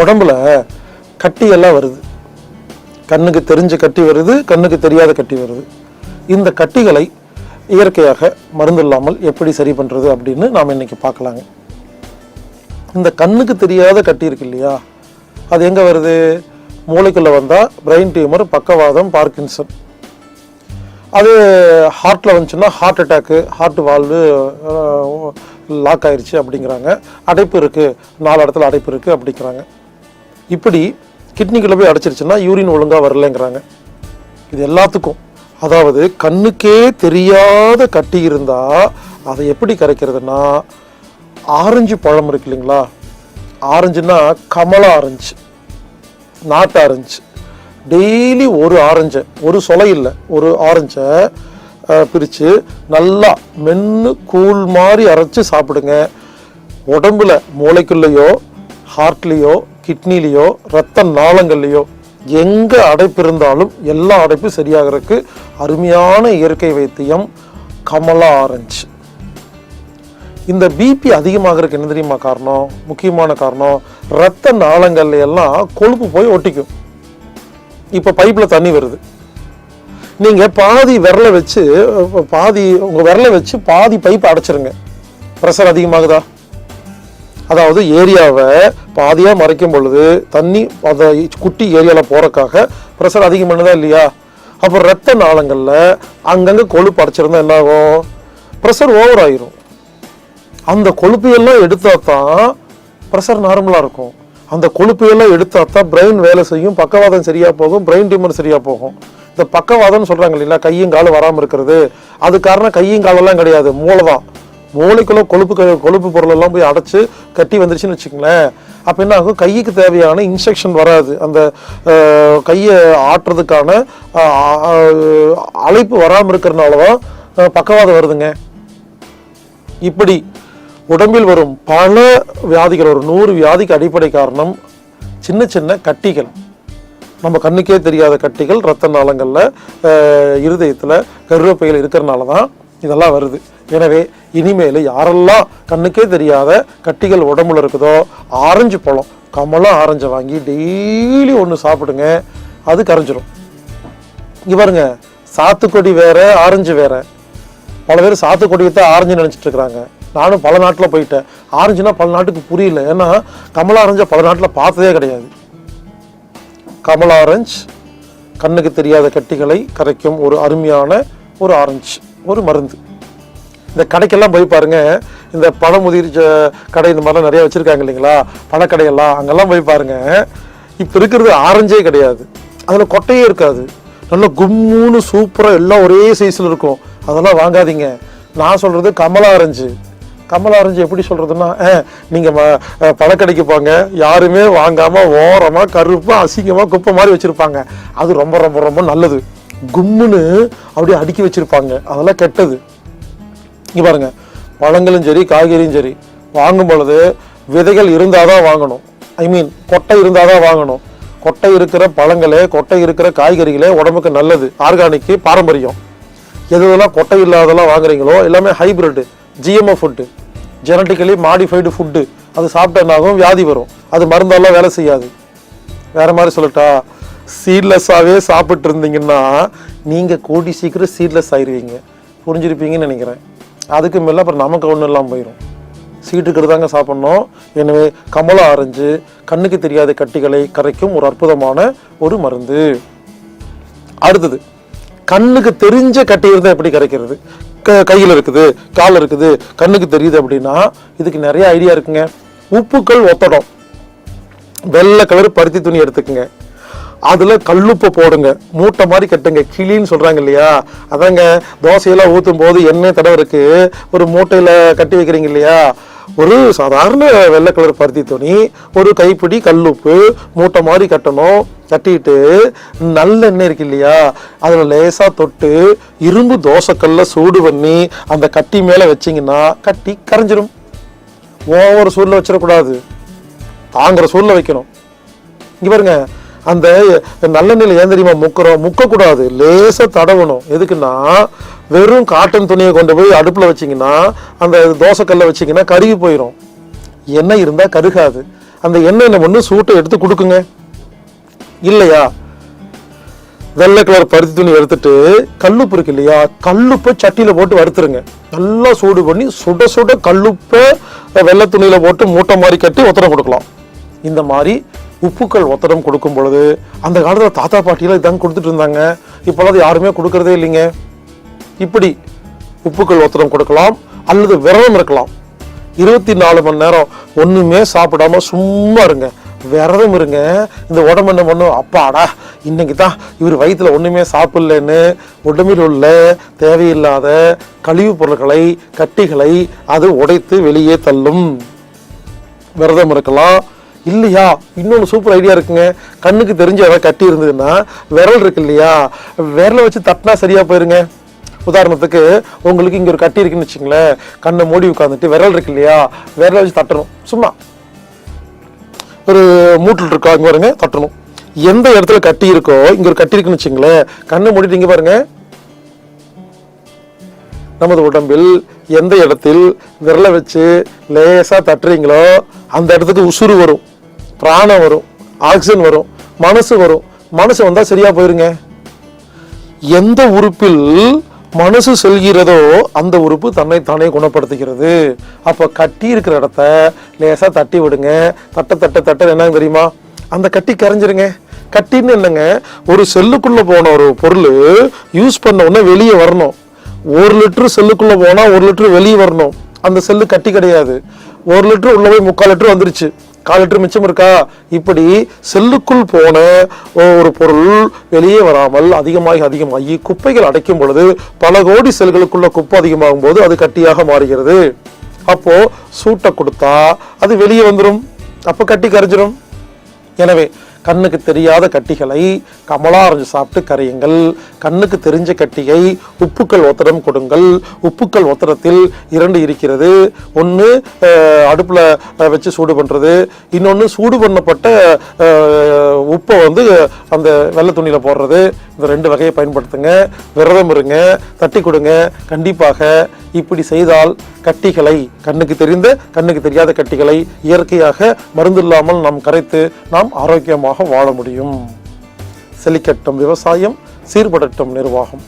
உடம்புல கட்டி எல்லாம் வருது. கண்ணுக்கு தெரிஞ்ச கட்டி வருது கண்ணுக்கு தெரியாத கட்டி வருது. இந்த கட்டிகளை இயற்கையாக மருந்து இல்லாமல் எப்படி சரி பண்ணுறது அப்படின்னு நாம் இன்னைக்கு பார்க்கலாங்க. இந்த கண்ணுக்கு தெரியாத கட்டி இருக்கு இல்லையா? அது எங்கே வருது? மூளைக்குள்ளே வந்தால் பிரெயின் டியூமர் பக்கவாதம் பார்க்கின்சன். அது ஹார்ட்டில் வந்துச்சுன்னா heart attack heart valve lock ஆயிடுச்சு அப்படிங்கிறாங்க. அடைப்பு இருக்குது நாலு இடத்துல அடைப்பு இருக்குது அப்படிங்கிறாங்க. இப்படி கிட்னிக்குள்ளே போய் அடைச்சிருச்சுன்னா யூரின் ஒழுங்காக வரலைங்கிறாங்க. இது எல்லாத்துக்கும். அதாவது கண்ணுக்கே தெரியாத கட்டி இருந்தால் அதை எப்படி கரைக்கிறதுனா ஆரஞ்சு பழம் இருக்கு இல்லைங்களா? ஆரஞ்சுன்னா கமலா ஆரஞ்சு நாட்டு ஆரஞ்சு. டெய்லி ஒரு ஆரஞ்சை ஒரு சொலை இல்லை ஒரு ஆரஞ்சை பிரித்து நல்லா மென்று கூழ் மாதிரி அரைச்சி சாப்பிடுங்க. உடம்புல மூளைக்குள்ளேயோ ஹார்ட்லேயோ கிட்னிலேயோ ரத்த நாளங்கள்லேயோ எங்கே அடைப்பு இருந்தாலும் எல்லா அடைப்பும் சரியாகிறதுக்கு அருமையான இயற்கை வைத்தியம் கமலா ஆரஞ்சு. இந்த பிபி அதிகமாகிறதுக்கு என்ன தெரியுமா காரணம்? முக்கியமான காரணம் ரத்த நாளங்கள்ல எல்லாம் கொழுப்பு போய் ஒட்டிக்கும். இப்போ பைப்பில் தண்ணி வருது. நீங்கள் பாதி விரலை வச்சு பாதி உங்கள் விரலை வச்சு பாதி பைப் அடைச்சிருங்க. ப்ரெஷர் அதிகமாகுதா? அதாவது ஏரியாவை பாதியாக மறைக்கும் பொழுது தண்ணி அதை குட்டி ஏரியாவில் போகிறக்காக ப்ரெஷர் அதிகம் பண்ணுதா இல்லையா? அப்போ ரத்த நாளங்களில் அங்கங்கே கொழுப்பு அடைச்சிருந்தா என்ன ஆகும் ப்ரெஷர் ஓவர் ஆயிரும். அந்த கொழுப்பையெல்லாம் எடுத்தால் தான் ப்ரெஷர் நார்மலாக இருக்கும். அந்த கொழுப்பையெல்லாம் எடுத்தால் தான் பிரெயின் வேலை செய்யும். பக்கவாதம் சரியாக போகும் பிரெயின் டியூமர் சரியாக போகும். இந்த பக்கவாதம்னு சொல்கிறாங்க இல்லைங்களா? கையும் காலும் வராமல் இருக்கிறது. அது காரணம் கையும் காலெல்லாம் கிடையாது. மூளை தான் மூளைக்குள்ள கொழுப்பு க- கொழுப்பு பொருளெல்லாம் போய் அடைச்சு கட்டி வந்துருச்சுன்னு வச்சுக்கோங்களேன். அப்போ என்ன ஆகும்? கைக்கு தேவையான இன்ஸ்ட்ரக்ஷன் வராது. அந்த கையை ஆட்டுறதுக்கான அழைப்பு வராமல் இருக்கிறனால தான் பக்கவாதம் வருதுங்க. இப்படி உடம்பில் வரும் பல வியாதிகள் ஒரு நூறு வியாதிக்கு அடிப்படை காரணம் சின்ன சின்ன கட்டிகள். நம்ம கண்ணுக்கே தெரியாத கட்டிகள் ரத்த நாளங்களில் இருதயத்தில் கருவேப்பையில் இருக்கிறனால தான் இதெல்லாம் வருது. எனவே இனிமேல் யாரெல்லாம் கண்ணுக்கே தெரியாத கட்டிகள் உடம்புல இருக்குதோ ஆரஞ்சு பழம் கமலா ஆரஞ்சை வாங்கி டெய்லி ஒன்று சாப்பிடுங்க அது கரைஞ்சிரும். இங்கே பாருங்க சாத்துக்கொடி வேற ஆரஞ்சு வேற. பல பேர் சாத்துக்கொடியை தான் ஆரஞ்சு நினச்சிட்டு இருக்கிறாங்க. நானும் பல நாட்டில் போயிட்டேன். ஆரஞ்சுனா பல நாட்டுக்கு புரியல. ஏன்னா கமலா ஆரஞ்சை பல நாட்டில் பார்த்ததே கிடையாது. கமலா ஆரஞ்சு கண்ணுக்கு தெரியாத கட்டிகளை கரைக்கும் ஒரு அருமையான ஒரு ஆரஞ்சு ஒரு மருந்து. இந்த கடைக்கெல்லாம் போய் பாருங்க. இந்த பழமுதிர் ஜ- கடை இந்த மாதிரிலாம் நிறைய வச்சுருக்காங்க இல்லைங்களா? பழக்கடையெல்லாம் அங்கெல்லாம் போய் பாருங்க. இப்போ இருக்கிறது ஆரஞ்சே கிடையாது. அதில் கொட்டையே இருக்காது. நல்ல கும்முன்னு சூப்பராக எல்லாம் ஒரே சைஸில் இருக்கும். அதெல்லாம் வாங்காதீங்க. நான் சொல்கிறது கமலா ஆரஞ்சு. கமலா ஆரஞ்சு எப்படி சொல்கிறதுன்னா நீங்கள் பழக்கடைக்கு போங்க. யாருமே வாங்காமல் ஓரமாக கருப்பாக அசிங்கமாக குப்பை மாதிரி வச்சுருப்பாங்க. அது ரொம்ப ரொம்ப ரொம்ப நல்லது. கும்முன்னு அப்படியே அடுக்கி வச்சுருப்பாங்க. அதெல்லாம் கெட்டது. இங்கே பாருங்கள் பழங்களும் சரி காய்கறியும் சரி வாங்கும் பொழுது விதைகள் இருந்தால் தான் வாங்கணும். ஐ மீன் கொட்டை இருந்தால் தான் வாங்கணும். கொட்டை இருக்கிற பழங்களே கொட்டை இருக்கிற காய்கறிகளே உடம்புக்கு நல்லது ஆர்கானிக்கு பாரம்பரியம். எது எதெல்லாம் கொட்டை இல்லாதெல்லாம் வாங்குறீங்களோ எல்லாமே hybrid GMO food genetically modified food அது சாப்பிட்டா வியாதி வரும். அது மருந்தெல்லாம் வேலை செய்யாது. வேற மாதிரி சொல்லட்டா சீட்லெஸ்ஸாகவே சாப்பிட்டு இருந்தீங்கன்னா நீங்கள் கூடி சீக்கிரம் சீட்லெஸ் ஆயிடுவீங்க புரிஞ்சிருப்பீங்கன்னு நினைக்கிறேன். அதுக்கு மேலே அப்புறம் நமக்கு ஒன்றும் இல்லாமல் போயிடும் சீட்டுக்கிறது தாங்க சாப்பிட்ணும். எனவே கமல ஆரஞ்சு கண்ணுக்கு தெரியாத கட்டிகளை கரைக்கும் ஒரு அற்புதமான ஒரு மருந்து. அடுத்தது கண்ணுக்கு தெரிஞ்ச கட்டி இருந்தால் எப்படி கரைக்கிறது? க கையில் இருக்குது கால் இருக்குது கண்ணுக்கு தெரியுது அப்படின்னா இதுக்கு நிறைய ஐடியா இருக்குங்க. உப்புக்கள் ஒத்தடம். வெள்ளை கலர் பருத்தி துணி எடுத்துக்கங்க. அதில் கல்லுப்பை போடுங்க. மூட்டை மாதிரி கட்டுங்க. கிளின்னு சொல்கிறாங்க இல்லையா? அதாங்க தோசையெல்லாம் ஊற்றும் போது எண்ணெய் தடவருக்கு ஒரு மூட்டையில் கட்டி வைக்கிறீங்க இல்லையா? ஒரு சாதாரண வெள்ளை கலர் பருத்தி துணி ஒரு கைப்பிடி கல்லுப்பு மூட்டை மாதிரி கட்டணும். கட்டிட்டு நல்ல எண்ணெய் இருக்கு இல்லையா? அதில் லேசாக தொட்டு இரும்பு தோசைக்கல்ல சூடு பண்ணி அந்த கட்டி மேலே வச்சீங்கன்னா கட்டி கரைஞ்சிரும். ஓவர் சூரில் வச்சிடக்கூடாது. தாங்குற சூழ்நிலை வைக்கணும். இங்கே பாருங்க அந்த நல்லெண்ணெயில் ஏன் தெரியுமா? முக்கிறோம் முக்கக்கூடாது. லேசாக தடவணும். எதுக்குன்னா வெறும் காட்டன் துணியை கொண்டு போய் அடுப்பில் வச்சிங்கன்னா அந்த தோசைக்கல்லை வச்சிங்கன்னா கருகி போயிடும் எண்ணெய் இருந்தால் கருகாது. அந்த எண்ணெய் என்ன பண்ணு சூட்டை எடுத்து கொடுக்குங்க. இல்லையா? வெள்ளை கலர் பருத்தி துணி எடுத்துட்டு கல்லுப்பு இருக்கு இல்லையா? கல்லுப்பை சட்டியில் போட்டு வறுத்துருங்க. நல்லா சூடு பண்ணி சுட சுட கல்லுப்பை வெள்ளை துணியில் போட்டு மூட்டை மாதிரி கட்டி ஒத்தனை கொடுக்கலாம். இந்த மாதிரி உப்புக்கள் ஒத்தடம் கொடுக்கும் பொழுது அந்த காலத்தில் தாத்தா பாட்டியெல்லாம் இதாங்க கொடுத்துட்டு இருந்தாங்க. இப்போல்லாம் அது யாருமே கொடுக்கறதே இல்லைங்க. இப்படி உப்புக்கள் ஒத்தடம் கொடுக்கலாம் அல்லது விரதம் இருக்கலாம். இருபத்தி நாலு மணி நேரம் ஒன்றுமே சாப்பிடாம சும்மா இருங்க. விரதம் இருங்க. இந்த உடம்பு என்ன பண்ணும்? அப்பாடா இன்னைக்கு தான் இவர் வயிற்றில் ஒன்றுமே சாப்பிடலன்னு உடம்பில் உள்ள தேவையில்லாத கழிவுப் பொருட்களை கட்டிகளை அது உடைத்து வெளியே தள்ளும். விரதம் இருக்கலாம் இல்லையா? இன்னொன்று சூப்பர் ஐடியா இருக்குங்க. கண்ணுக்கு தெரிஞ்ச எதாவது கட்டி இருந்ததுன்னா விரல் இருக்கு இல்லையா? விரலை வச்சு தட்டினா சரியாக போயிருங்க. உதாரணத்துக்கு உங்களுக்கு இங்கே ஒரு கட்டி இருக்குன்னு வச்சுங்களேன் கண்ணை மூடி உட்காந்துட்டு விரல் இருக்கு இல்லையா? விரலை வச்சு தட்டணும். சும்மா. ஒரு மூட்டில் இருக்கா? இங்கே பாருங்க தட்டணும். எந்த இடத்துல கட்டி இருக்கோ இங்கே ஒரு கட்டி இருக்குன்னு வச்சுங்களேன் கண்ணை மூடிட்டு இங்கே பாருங்க. நமது உடம்பில் எந்த இடத்தில் விரலை வச்சு லேசாக தட்டுறீங்களோ அந்த இடத்துக்கு உசுறு வரும். பிராணம் வரும் ஆக்சிஜன் வரும் மனசு வரும். மனசு வந்தால் சரியாக போயிருங்க. எந்த உறுப்பில் மனசு செல்கிறதோ அந்த உறுப்பு தன்னை தானே குணப்படுத்துகிறது. அப்போ கட்டி இருக்கிற இடத்த லேசாக தட்டி விடுங்க. தட்ட தட்ட தட்ட என்னங்க தெரியுமா? அந்த கட்டி கரைஞ்சிருங்க. கட்டின்னு என்னங்க ஒரு செல்லுக்குள்ளே போன ஒரு பொருள் யூஸ் பண்ண உடனே வெளியே வரணும். ஒரு லிட்டரு செல்லுக்குள்ளே போனால் ஒரு லிட்டரு வெளியே வரணும். அந்த செல்லு கட்டி கிடையாது. ஒரு லிட்டரு உள்ளே போய் முக்கால் லிட்டரு வந்துருச்சு. கால் லிட்டர் மிச்சம் இருக்கா? இப்படி செல்லுக்குள் போன ஒரு பொருள் வெளியே வராமல் அதிகமாகி அதிகமாகி குப்பைகள் அடைக்கும் பொழுது பல கோடி செல்களுக்குள்ள குப்பை அதிகமாகும் போது அது கட்டியாக மாறுகிறது. அப்போ சூட்டை கொடுத்தா அது வெளியே வந்துடும் அப்போ கட்டி கரைஞ்சிடும் எனவே கண்ணுக்கு தெரியாத கட்டிகளை கமலா அரைஞ்சு சாப்பிட்டு கரையுங்கள். கண்ணுக்கு தெரிஞ்ச கட்டியை உப்புக்கள் ஒத்தடம் கொடுங்கள். உப்புக்கள் ஒத்தடத்தில் இரண்டு இருக்கிறது. ஒன்று அடுப்பில் வச்சு சூடு பண்ணுறது இன்னொன்று சூடு பண்ணப்பட்ட உப்பை வந்து அந்த வெள்ளை துணியில் போடுறது. இந்த ரெண்டு வகையை பயன்படுத்துங்க. விரதம் இருங்க தட்டி கொடுங்க. கண்டிப்பாக இப்படி செய்தால் கட்டிகளை கண்ணுக்கு தெரிந்த கண்ணுக்கு தெரியாத கட்டிகளை இயற்கையாக மருந்தில்லாமல் நாம் கரைத்து நாம் ஆரோக்கியமாக வாழ முடியும். செழிக்கட்டும் விவசாயம் சீர்படட்டும் நிர்வாகம்.